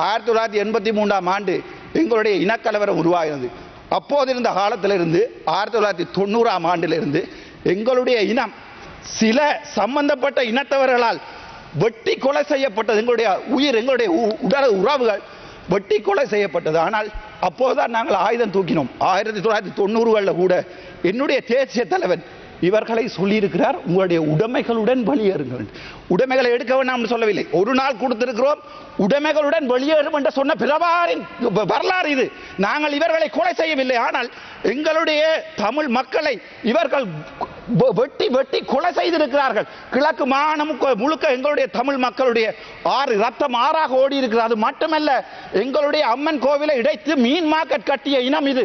ஆயிரத்தி தொள்ளாயிரத்தி எண்பத்தி மூன்றாம் ஆண்டு எங்களுடைய இனக்கலவரம் உருவாகிறது. அப்போது இருந்த காலத்திலிருந்து ஆயிரத்தி தொள்ளாயிரத்தி தொண்ணூறாம் ஆண்டிலிருந்து எங்களுடைய இனம் சில சம்பந்தப்பட்ட இனத்தவர்களால் வெட்டி கொலை செய்யப்பட்டது. எங்களுடைய உயிர் எங்களுடைய உ- உடல் உறவுகள் வெட்டி கொலை செய்யப்பட்டது. ஆனால் அப்போதுதான் நாங்கள் ஆயுதம் தூக்கினோம். ஆயிரத்தி தொள்ளாயிரத்தி தொண்ணூறுகளில் கூட என்னுடைய தேசிய தலைவன் இவர்களை சொல்லியிருக்கிறார். உங்களுடைய உடைமைகளுடன் வெளியேறுங்கள். உடைமைகளை எடுக்க வேண்டாம் சொல்லவில்லை. ஒரு நாள் கொடுத்திருக்கிறோம். உடைமைகளுடன் வெளியேறும் என்று சொன்ன பிரபாரின் வரலாறு இது. நாங்கள் இவர்களை கொலை செய்யவில்லை. ஆனால் எங்களுடைய தமிழ் மக்களை இவர்கள் வெட்டி வெட்டி கொலை செய்திருக்கிறார்கள். கிழக்கு மாகாணம் முழுக்க எங்களுடைய தமிழ் மக்களுடைய ஆறு ரத்தம் ஆறாக ஓடி இருக்கிறது அது மட்டுமல்ல எங்களுடைய அம்மன் கோவிலை இடைத்து மீன் மார்க்கெட் கட்டிய இனம் இது.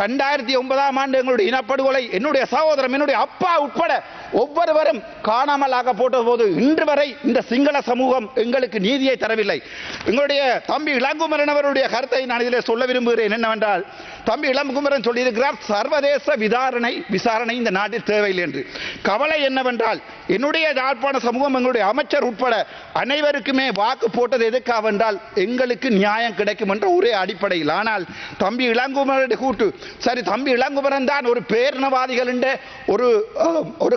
ரெண்டாயிரத்தி ஒன்பதாம் ஆண்டு எங்களுடைய இனப்படுகொலை என்னுடைய சகோதரம் என்னுடைய அப்பா உட்பட ஒவ்வொருவரும் காணாமலாக போட்ட போது இன்று வரை இந்த சிங்கள சமூகம் எங்களுக்கு நீதியை தரவில்லை. எங்களுடைய தம்பி இளங்குமரன் அவருடைய கருத்தை நான் இதில் சொல்ல விரும்புகிறேன். என்னவென்றால் தம்பி இளங்குமரன் சொல்லியிருக்கிறார் சர்வதேச விசாரணை விசாரணை இந்த நாட்டில் தேவையில்லை என்று. கவலை என்னவென்றால் என்னுடைய யாழ்ப்பாண சமூகம் எங்களுடைய அமைச்சர் உட்பட அனைவருக்குமே வாக்கு போட்டது எதுக்காக என்றால் எங்களுக்கு நியாயம் கிடைக்கும் என்ற ஒரே அடிப்படையில். ஆனால் தம்பி இளங்குமரனுடைய கூட்டு சரி தம்பி இளங்குமரன் தான் ஒரு பேரினவாதிகள் என்ற ஒரு ஒரு ஒரு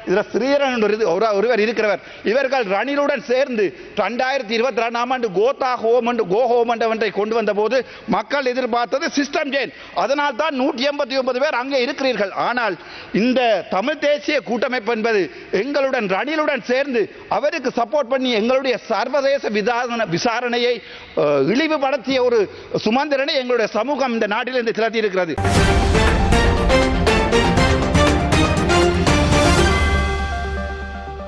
இதில் ஸ்ரீரன் ஒரு- ஒரு- ஒருவர் இருக்கிறவர். இவர்கள் ரணிலுடன் சேர்ந்து ரெண்டாயிரத்தி இருபத்தி ரெண்டாம் ஆண்டு கோதா ஹோம் என்று கோ ஹோம் என்றவன்றை கொண்டு வந்த போது மக்கள் எதிர்பார்த்தது சிஸ்டம் சேஞ்ச் அதனால் தான் நூற்றி எண்பத்தி ஒன்பது பேர் அங்கே இருக்கிறீர்கள். ஆனால் இந்த தமிழ் தேசிய கூட்டமைப்பு என்பது எங்களுடன் ரணிலுடன் சேர்ந்து அவருக்கு சப்போர்ட் பண்ணி எங்களுடைய சர்வதேச விசாரணை விசாரணையை இழிவுபடுத்திய ஒரு சுமந்திரனை எங்களுடைய சமூகம் இந்த நாட்டிலிருந்து செலுத்தி இருக்கிறது